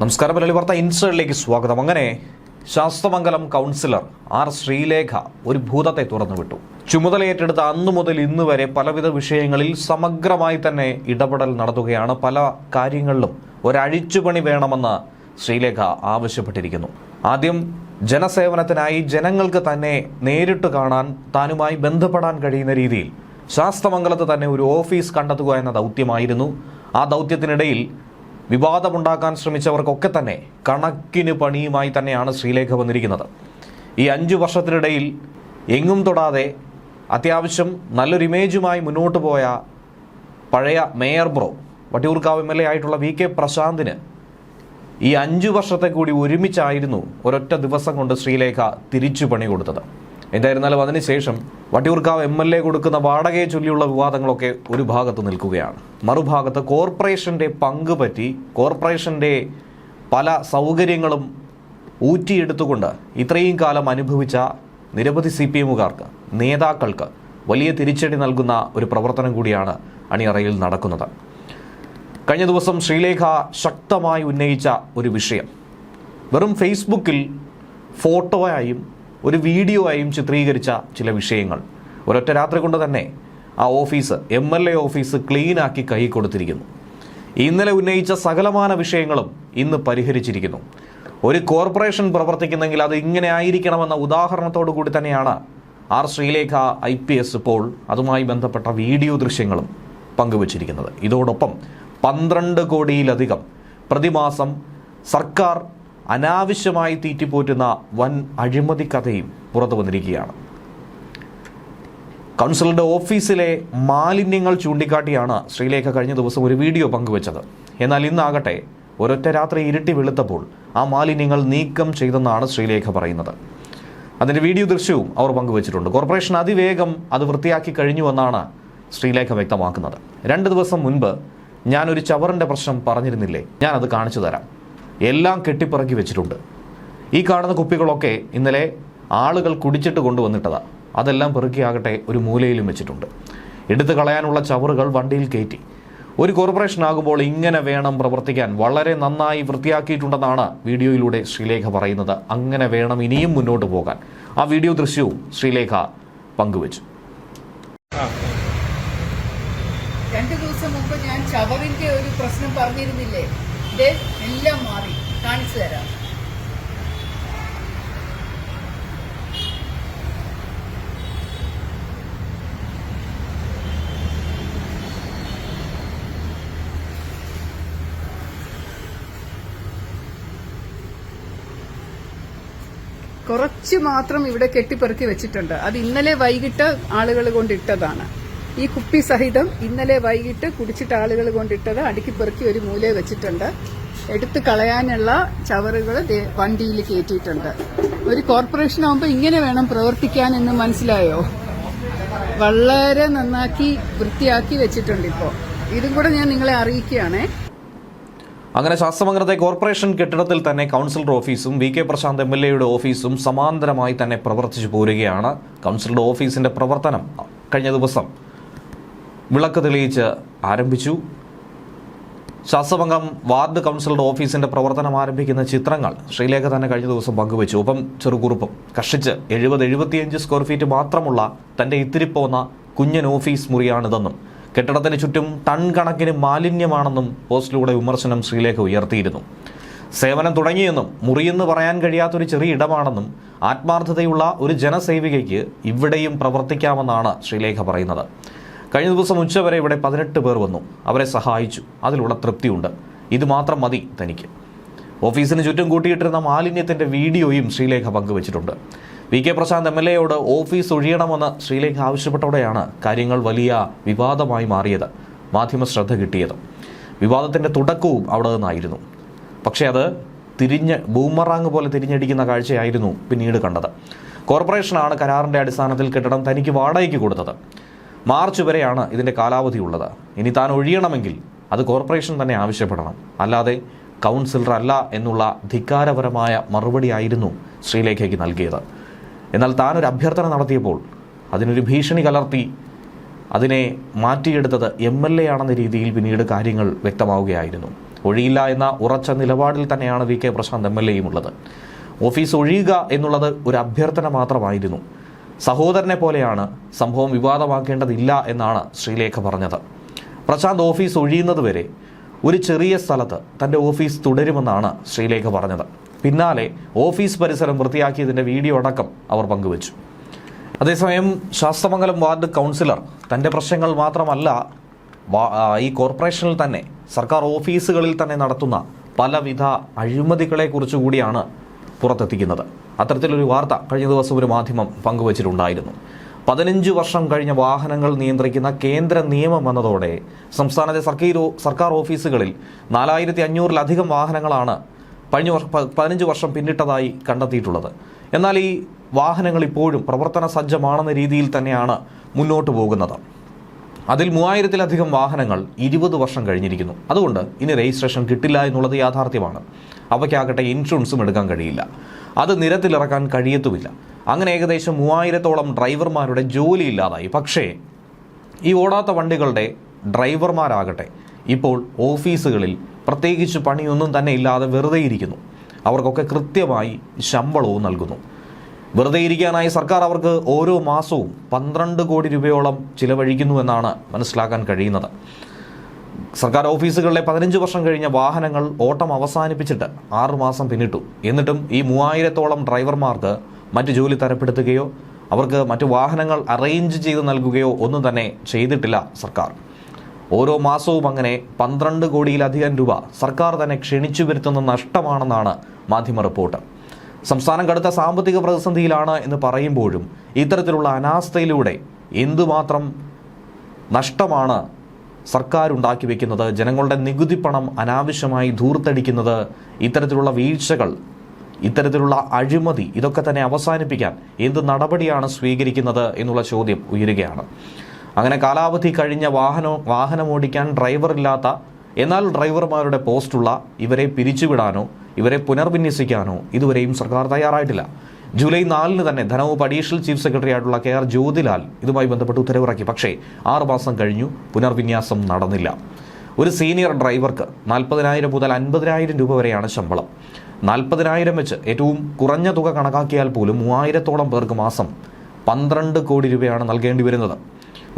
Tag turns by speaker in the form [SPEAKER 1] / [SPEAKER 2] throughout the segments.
[SPEAKER 1] നമസ്കാരം മലയാളി വാർത്ത ഇൻസൈഡിലേക്ക് സ്വാഗതം. അങ്ങനെ ശാസ്തമംഗലം കൗൺസിലർ ആർ ശ്രീലേഖ ഒരു ഭൂതത്തെ തുറന്നുവിട്ടു. ചുമതലയേറ്റെടുത്ത അന്നു മുതൽ ഇന്ന് വരെ പലവിധ വിഷയങ്ങളിൽ സമഗ്രമായി തന്നെ ഇടപെടൽ നടത്തുകയാണ്. പല കാര്യങ്ങളിലും ഒരഴിച്ചുപണി വേണമെന്ന് ശ്രീലേഖ ആവശ്യപ്പെട്ടിരിക്കുന്നു. ആദ്യം ജനസേവനത്തിനായി ജനങ്ങൾക്ക് തന്നെ നേരിട്ട് കാണാൻ താനുമായി ബന്ധപ്പെടാൻ കഴിയുന്ന രീതിയിൽ ശാസ്തമംഗലത്ത് തന്നെ ഒരു ഓഫീസ് കണ്ടെത്തുക എന്ന ദൗത്യമായിരുന്നു. ആ ദൗത്യത്തിനിടയിൽ വിവാദമുണ്ടാക്കാൻ ശ്രമിച്ചവർക്കൊക്കെ തന്നെ കണക്കിന് പണിയുമായി തന്നെയാണ് ശ്രീലേഖ വന്നിരിക്കുന്നത്. ഈ അഞ്ചു വർഷത്തിനിടയിൽ എങ്ങും തൊടാതെ അത്യാവശ്യം നല്ലൊരു ഇമേജുമായി മുന്നോട്ട് പോയ പഴയ mayor bro Vattiyoorkavu M L A ആയിട്ടുള്ള വി കെ പ്രശാന്തിന് ഈ അഞ്ചു വർഷത്തെ കൂടി ഒരുമിച്ചായിരുന്നു ഒരൊറ്റ ദിവസം കൊണ്ട് ശ്രീലേഖ തിരിച്ചു പണി കൊടുത്തത്. എന്തായിരുന്നാലും അതിനുശേഷം വട്ടിയൂർക്കാവ് എം എൽ എ കൊടുക്കുന്ന വാടകയെ ചൊല്ലിയുള്ള വിവാദങ്ങളൊക്കെ ഒരു ഭാഗത്ത് നിൽക്കുകയാണ്. മറുഭാഗത്ത് കോർപ്പറേഷന്റെ പങ്ക് പറ്റി കോർപ്പറേഷന്റെ പല സൗകര്യങ്ങളും ഊറ്റിയെടുത്തുകൊണ്ട് ഇത്രയും കാലം അനുഭവിച്ച നിരവധി സി പി എമ്മുകാർക്ക് നേതാക്കൾക്ക് വലിയ തിരിച്ചടി നൽകുന്ന ഒരു പ്രവർത്തനം കൂടിയാണ് അണിയറയിൽ നടക്കുന്നത്. കഴിഞ്ഞ ദിവസം ശ്രീലേഖ ശക്തമായി ഉന്നയിച്ച ഒരു വിഷയം. വെറും ഫേസ്ബുക്കിൽ ഫോട്ടോയായും ഒരു വീഡിയോ ആയും ചിത്രീകരിച്ച ചില വിഷയങ്ങൾ. ഒരൊറ്റ രാത്രി കൊണ്ട് തന്നെ ആ office M L A office ക്ലീനാക്കി കൈ കൊടുത്തിരിക്കുന്നു. ഇന്നലെ ഉന്നയിച്ച സകലമാന വിഷയങ്ങളും ഇന്ന് പരിഹരിച്ചിരിക്കുന്നു. ഒരു കോർപ്പറേഷൻ പ്രവർത്തിക്കുന്നെങ്കിൽ അത് ഇങ്ങനെ ആയിരിക്കണമെന്ന ഉദാഹരണത്തോടു കൂടി തന്നെയാണ് R Sreelekha I P S ഇപ്പോൾ അതുമായി ബന്ധപ്പെട്ട വീഡിയോ ദൃശ്യങ്ങളും പങ്കുവച്ചിരിക്കുന്നത്. ഇതോടൊപ്പം പന്ത്രണ്ട് കോടിയിലധികം പ്രതിമാസം സർക്കാർ അനാവശ്യമായി തീറ്റിപ്പോറ്റുന്ന വൻ അഴിമതി കഥയും പുറത്തു വന്നിരിക്കുകയാണ്. കൗൺസിലറുടെ ഓഫീസിലെ മാലിന്യങ്ങൾ ചൂണ്ടിക്കാട്ടിയാണ് ശ്രീലേഖ കഴിഞ്ഞ ദിവസം ഒരു വീഡിയോ പങ്കുവച്ചത്. എന്നാൽ ഇന്നാകട്ടെ ഒരൊറ്റ രാത്രി ഇരുട്ടി വെളുത്തപ്പോൾ ആ മാലിന്യങ്ങൾ നീക്കം ചെയ്തെന്നാണ് ശ്രീലേഖ പറയുന്നത്. അതിന്റെ വീഡിയോ ദൃശ്യവും അവർ പങ്കുവച്ചിട്ടുണ്ട്. കോർപ്പറേഷൻ അതിവേഗം അത് വൃത്തിയാക്കി കഴിഞ്ഞുവെന്നാണ് ശ്രീലേഖ വ്യക്തമാക്കുന്നത്. രണ്ട് ദിവസം മുൻപ് ഞാനൊരു ചവറിന്റെ പ്രശ്നം പറഞ്ഞിരുന്നില്ലേ? ഞാനത് കാണിച്ചു തരാം. എല്ലാം കെട്ടിപ്പിറക്കി വെച്ചിട്ടുണ്ട്. ഈ കാണുന്ന കുപ്പികളൊക്കെ ഇന്നലെ ആളുകൾ കുടിച്ചിട്ട് കൊണ്ടുവന്നിട്ടതാണ് അതെല്ലാം പെറുക്കിയാകട്ടെ ഒരു മൂലയിലും വെച്ചിട്ടുണ്ട്. എടുത്തു കളയാനുള്ള ചവറുകൾ വണ്ടിയിൽ കയറ്റി. ഒരു കോർപ്പറേഷൻ ആകുമ്പോൾ ഇങ്ങനെ വേണം പ്രവർത്തിക്കാൻ. വളരെ നന്നായി വൃത്തിയാക്കിയിട്ടുണ്ടെന്നാണ് വീഡിയോയിലൂടെ ശ്രീലേഖ പറയുന്നത്. അങ്ങനെ വേണം ഇനിയും മുന്നോട്ട് പോകാൻ. ആ വീഡിയോ ദൃശ്യവും ശ്രീലേഖ പങ്കുവച്ചു.
[SPEAKER 2] രണ്ടു ദിവസം മുമ്പ് ഞാൻ ചവറിന്റെ ഒരു പ്രശ്നം പറഞ്ഞിരുന്നില്ലേ? ഇത് എല്ലാം മാറി. കാണിച്ചു തരാം. കുറച്ച് മാത്രം ഇവിടെ കെട്ടിപ്പെറുക്കി വെച്ചിട്ടുണ്ട്. അത് ഇന്നലെ വൈകിട്ട് ആളുകൾ കൊണ്ടിട്ടതാണ്. ഈ കുപ്പി സഹിതം ഇന്നലെ വൈകിട്ട് കുടിച്ചിട്ട് ആളുകൾ കൊണ്ടിട്ടത് അടുക്കി പെറുക്കി ഒരു മൂലയെ വെച്ചിട്ടുണ്ട്. എടുത്തു കളയാനുള്ള ചവറുകൾ വണ്ടിയിൽ കയറ്റിയിട്ടുണ്ട്. ഒരു കോർപ്പറേഷൻ ആകുമ്പോൾ ഇങ്ങനെ വേണം പ്രവർത്തിക്കാൻ എന്ന് മനസ്സിലായോ? വളരെ നന്നാക്കി വൃത്തിയാക്കി വെച്ചിട്ടുണ്ട് ഇപ്പോൾ ഇതും കൂടെ ഞാൻ നിങ്ങളെ അറിയിക്കുകയാണേ.
[SPEAKER 1] അങ്ങനെ ശാസ്ത്രമംഗലത്തെ കോർപ്പറേഷൻ കെട്ടിടത്തിൽ തന്നെ കൗൺസിലർ ഓഫീസും V K Prashanth M L എയുടെ ഓഫീസും സമാന്തരമായി തന്നെ പ്രവർത്തിച്ചു പോരുകയാണ് കൗൺസിലറുടെ ഓഫീസിന്റെ പ്രവർത്തനം കഴിഞ്ഞ ദിവസം. വിളക്ക് തെളിയിച്ച് ആരംഭിച്ചു. ശാസ്ത്രമംഗം വാർഡ് കൗൺസിലറുടെ ഓഫീസിന്റെ പ്രവർത്തനം ആരംഭിക്കുന്ന ചിത്രങ്ങൾ ശ്രീലേഖ തന്നെ കഴിഞ്ഞ ദിവസം പങ്കുവച്ചു. ഒപ്പം ചെറുകുറുപ്പും കഷ്ടിച്ച് എഴുപത് എഴുപത്തിയഞ്ച് സ്ക്വയർ ഫീറ്റ് മാത്രമുള്ള തന്റെ ഇത്തിരിപ്പോന്ന കുഞ്ഞൻ ഓഫീസ് മുറിയാണിതെന്നും കെട്ടിടത്തിന് ചുറ്റും ടൺ കണക്കിന് മാലിന്യമാണെന്നും പോസ്റ്റിലൂടെ വിമർശനം ശ്രീലേഖ ഉയർത്തിയിരുന്നു. സേവനം തുടങ്ങിയെന്നും മുറിയെന്ന് പറയാൻ കഴിയാത്തൊരു ചെറിയ ഇടമാണെന്നും ആത്മാർത്ഥതയുള്ള ഒരു ജനസേവികയ്ക്ക് ഇവിടെയും പ്രവർത്തിക്കാമെന്നാണ് ശ്രീലേഖ പറയുന്നത്. കഴിഞ്ഞ ദിവസം ഉച്ചവരെ ഇവിടെ പതിനെട്ട് പേർ വന്നു. അവരെ സഹായിച്ചു. അതിലുള്ള തൃപ്തിയുണ്ട്. ഇത് മാത്രം മതി തനിക്ക്. ഓഫീസിന് ചുറ്റും കൂട്ടിയിട്ടിരുന്ന മാലിന്യത്തിന്റെ വീഡിയോയും ശ്രീലേഖ പങ്കുവച്ചിട്ടുണ്ട്. V K Prashanth M L എയോട് office ഒഴിയണമെന്ന് ശ്രീലേഖ ആവശ്യപ്പെട്ടോടെയാണ് കാര്യങ്ങൾ വലിയ വിവാദമായി മാറിയത്. മാധ്യമ ശ്രദ്ധ കിട്ടിയത്. വിവാദത്തിന്റെ തുടക്കവും അവിടെ നിന്നായിരുന്നു. പക്ഷേ അത് തിരിഞ്ഞ് ബൂമറാങ് പോലെ തിരിഞ്ഞടിക്കുന്ന കാഴ്ചയായിരുന്നു പിന്നീട് കണ്ടത്. കോർപ്പറേഷനാണ് കരാറിന്റെ അടിസ്ഥാനത്തിൽ കെട്ടിടം തനിക്ക് വാടകയ്ക്ക് കൊടുത്തത്. മാർച്ച് വരെയാണ് ഇതിന്റെ കാലാവധി ഉള്ളത്. ഇനി താൻ ഒഴിയണമെങ്കിൽ അത് കോർപ്പറേഷൻ തന്നെ ആവശ്യപ്പെടണം. അല്ലാതെ കൗൺസിലർ അല്ല എന്നുള്ള ധിക്കാരപരമായ മറുപടിയായിരുന്നു ശ്രീലേഖയ്ക്ക് നൽകിയത്. എന്നാൽ താനൊരു അഭ്യർത്ഥന നടത്തിയപ്പോൾ അതിനൊരു ഭീഷണി കലർത്തി അതിനെ മാറ്റിയെടുത്തത് എം എൽ എ ആണെന്ന രീതിയിൽ പിന്നീട് കാര്യങ്ങൾ വ്യക്തമാവുകയായിരുന്നു. ഒഴിയില്ല എന്ന ഉറച്ച നിലപാടിൽ തന്നെയാണ് V K Prashanth M L എയും ഉള്ളത്. ഓഫീസ് ഒഴിയുക എന്നുള്ളത് ഒരു അഭ്യർത്ഥന മാത്രമായിരുന്നു. സഹോദരനെ പോലെയാണ് സംഭവം വിവാദമാക്കേണ്ടതില്ല എന്നാണ് ശ്രീലേഖ പറഞ്ഞത്. പ്രശാന്ത് ഓഫീസ് ഒഴിയുന്നത് വരെ ഒരു ചെറിയ സ്ഥലത്ത് തന്റെ ഓഫീസ് തുടരുമെന്നാണ് ശ്രീലേഖ പറഞ്ഞത്. പിന്നാലെ ഓഫീസ് പരിസരം വൃത്തിയാക്കിയതിന്റെ വീഡിയോ അടക്കം അവർ പങ്കുവച്ചു. അതേസമയം ശാസ്തമംഗലം വാർഡ് കൗൺസിലർ തന്റെ പ്രശ്നങ്ങൾ മാത്രമല്ല ഈ കോർപ്പറേഷനിൽ തന്നെ സർക്കാർ ഓഫീസുകളിൽ തന്നെ നടത്തുന്ന പലവിധ അഴിമതികളെ കുറിച്ച് കൂടിയാണ് പുറത്തെത്തിക്കുന്നത്. അത്തരത്തിലൊരു വാർത്ത കഴിഞ്ഞ ദിവസം ഒരു മാധ്യമം പങ്കുവച്ചിട്ടുണ്ടായിരുന്നു. പതിനഞ്ച് വർഷം കഴിഞ്ഞ വാഹനങ്ങൾ നിയന്ത്രിക്കുന്ന കേന്ദ്ര നിയമം വന്നതോടെ സംസ്ഥാനത്തെ സർക്കാർ സർക്കാർ ഓഫീസുകളിൽ നാലായിരത്തി അഞ്ഞൂറിലധികം വാഹനങ്ങളാണ് കഴിഞ്ഞ വർഷം പതിനഞ്ച് വർഷം പിന്നിട്ടതായി കണ്ടെത്തിയിട്ടുള്ളത്. എന്നാൽ ഈ വാഹനങ്ങൾ ഇപ്പോഴും പ്രവർത്തന സജ്ജമാണെന്ന രീതിയിൽ തന്നെയാണ് മുന്നോട്ട് പോകുന്നത്. അതിൽ മൂവായിരത്തിലധികം വാഹനങ്ങൾ ഇരുപത് വർഷം കഴിഞ്ഞിരിക്കുന്നു. അതുകൊണ്ട് ഇനി രജിസ്ട്രേഷൻ കിട്ടില്ല എന്നുള്ളത് യാഥാർത്ഥ്യമാണ്. അവയ്ക്കാകട്ടെ ഇൻഷുറൻസും എടുക്കാൻ കഴിയില്ല. അത് നിരത്തിലിറക്കാൻ കഴിയത്തുമില്ല. അങ്ങനെ ഏകദേശം മൂവായിരത്തോളം ഡ്രൈവർമാരുടെ ജോലി ഇല്ലാതായി പക്ഷേ ഈ ഓടാത്ത വണ്ടികളുടെ ഡ്രൈവർമാരാകട്ടെ ഇപ്പോൾ ഓഫീസുകളിൽ പ്രത്യേകിച്ച് പണിയൊന്നും തന്നെ ഇല്ലാതെ വെറുതെ ഇരിക്കുന്നു അവർക്കൊക്കെ കൃത്യമായി ശമ്പളവും നൽകുന്നു. വെറുതെ ഇരിക്കാനായി സർക്കാർ അവർക്ക് ഓരോ മാസവും പന്ത്രണ്ട് കോടി രൂപയോളം ചിലവഴിക്കുന്നു എന്നാണ് മനസ്സിലാക്കാൻ കഴിയുന്നത്. സർക്കാർ ഓഫീസുകളിലെ പതിനഞ്ച് വർഷം കഴിഞ്ഞ വാഹനങ്ങൾ ഓട്ടം അവസാനിപ്പിച്ചിട്ട് ആറുമാസം പിന്നിട്ടു. എന്നിട്ടും ഈ മൂവായിരത്തോളം ഡ്രൈവർമാർക്ക് മറ്റ് ജോലി തരപ്പെടുത്തുകയോ അവർക്ക് മറ്റു വാഹനങ്ങൾ അറേഞ്ച് ചെയ്ത് നൽകുകയോ ഒന്നും തന്നെ ചെയ്തിട്ടില്ല സർക്കാർ. ഓരോ മാസവും അങ്ങനെ പന്ത്രണ്ട് കോടിയിലധികം രൂപ സർക്കാർ തന്നെ ക്ഷണിച്ചു വരുത്തുന്ന നഷ്ടമാണെന്നാണ് മാധ്യമ റിപ്പോർട്ട്. സംസ്ഥാനം കടുത്ത സാമ്പത്തിക പ്രതിസന്ധിയിലാണ് എന്ന് പറയുമ്പോഴും ഇത്തരത്തിലുള്ള അനാസ്ഥയിലൂടെ എന്തുമാത്രം നഷ്ടമാണ് സർക്കാർ ഉണ്ടാക്കി വെക്കുന്നത്? ജനങ്ങളുടെ നികുതി പണം അനാവശ്യമായി ധൂർത്തടിക്കുന്നത് ഇത്തരത്തിലുള്ള വീഴ്ചകൾ ഇത്തരത്തിലുള്ള അഴിമതി ഇതൊക്കെ തന്നെ അവസാനിപ്പിക്കാൻ എന്ത് നടപടിയാണ് സ്വീകരിക്കുന്നത് എന്നുള്ള ചോദ്യം ഉയരുകയാണ്. അങ്ങനെ കാലാവധി കഴിഞ്ഞ വാഹനം വാഹനമോടിക്കാൻ ഡ്രൈവറില്ലാത്ത എന്നാൽ ഡ്രൈവർമാരുടെ പോസ്റ്റുള്ള ഇവരെ പിരിച്ചുവിടാനോ ഇവരെ പുനർവിന്യസിക്കാനോ ഇതുവരെയും സർക്കാർ തയ്യാറായിട്ടില്ല. ജൂലൈ നാലിന് തന്നെ ധനവകുപ്പ് അഡീഷണൽ ചീഫ് സെക്രട്ടറി ആയിട്ടുള്ള കെ ആർ ജ്യോതിലാൽ ഇതുമായി ബന്ധപ്പെട്ട് ഉത്തരവിറക്കി. പക്ഷേ ആറ് മാസം കഴിഞ്ഞു പുനർവിന്യാസം നടന്നില്ല. ഒരു സീനിയർ ഡ്രൈവർക്ക് നാൽപ്പതിനായിരം മുതൽ അൻപതിനായിരം രൂപ വരെയാണ് ശമ്പളം. നാൽപ്പതിനായിരം വെച്ച് ഏറ്റവും കുറഞ്ഞ തുക കണക്കാക്കിയാൽ പോലും മൂവായിരത്തോളം പേർക്ക് മാസം പന്ത്രണ്ട് കോടി രൂപയാണ് നൽകേണ്ടി വരുന്നത്.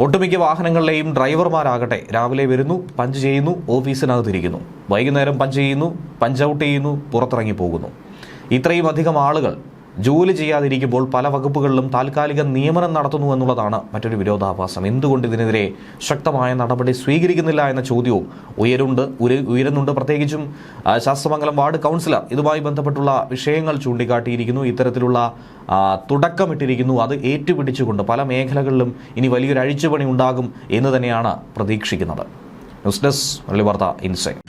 [SPEAKER 1] ഒട്ടുമിക്ക വാഹനങ്ങളിലെയും ഡ്രൈവർമാരാകട്ടെ രാവിലെ വരുന്നു പഞ്ച് ചെയ്യുന്നു ഓഫീസിനകത്തിരിക്കുന്നു വൈകുന്നേരം പഞ്ച് ചെയ്യുന്നു പഞ്ച് ഔട്ട് ചെയ്യുന്നു പുറത്തിറങ്ങി പോകുന്നു. ഇത്രയും അധികം ആളുകൾ ജോലി ചെയ്യാതിരിക്കുമ്പോൾ പല വകുപ്പുകളിലും താൽക്കാലിക നിയമനം നടത്തുന്നു എന്നുള്ളതാണ് മറ്റൊരു വിരോധാഭാസം. എന്തുകൊണ്ട് ഇതിനെതിരെ ശക്തമായ നടപടി സ്വീകരിക്കുന്നില്ല എന്ന ചോദ്യവും ഉയരുണ്ട് ഉയരുന്നുണ്ട്. പ്രത്യേകിച്ചും ശാസ്ത്രമംഗലം വാർഡ് കൗൺസിലർ ഇതുമായി ബന്ധപ്പെട്ടുള്ള വിഷയങ്ങൾ ചൂണ്ടിക്കാട്ടിയിരിക്കുന്നു. ഇത്തരത്തിലുള്ള തുടക്കമിട്ടിരിക്കുന്നു. അത് ഏറ്റുപിടിച്ചുകൊണ്ട് പല മേഖലകളിലും ഇനി വലിയൊരു അഴിച്ചുപണി ഉണ്ടാകും എന്ന് തന്നെയാണ് പ്രതീക്ഷിക്കുന്നത്. ന്യൂസ് ഡെസ്ക് വാർത്ത ഇൻസൈറ്റ്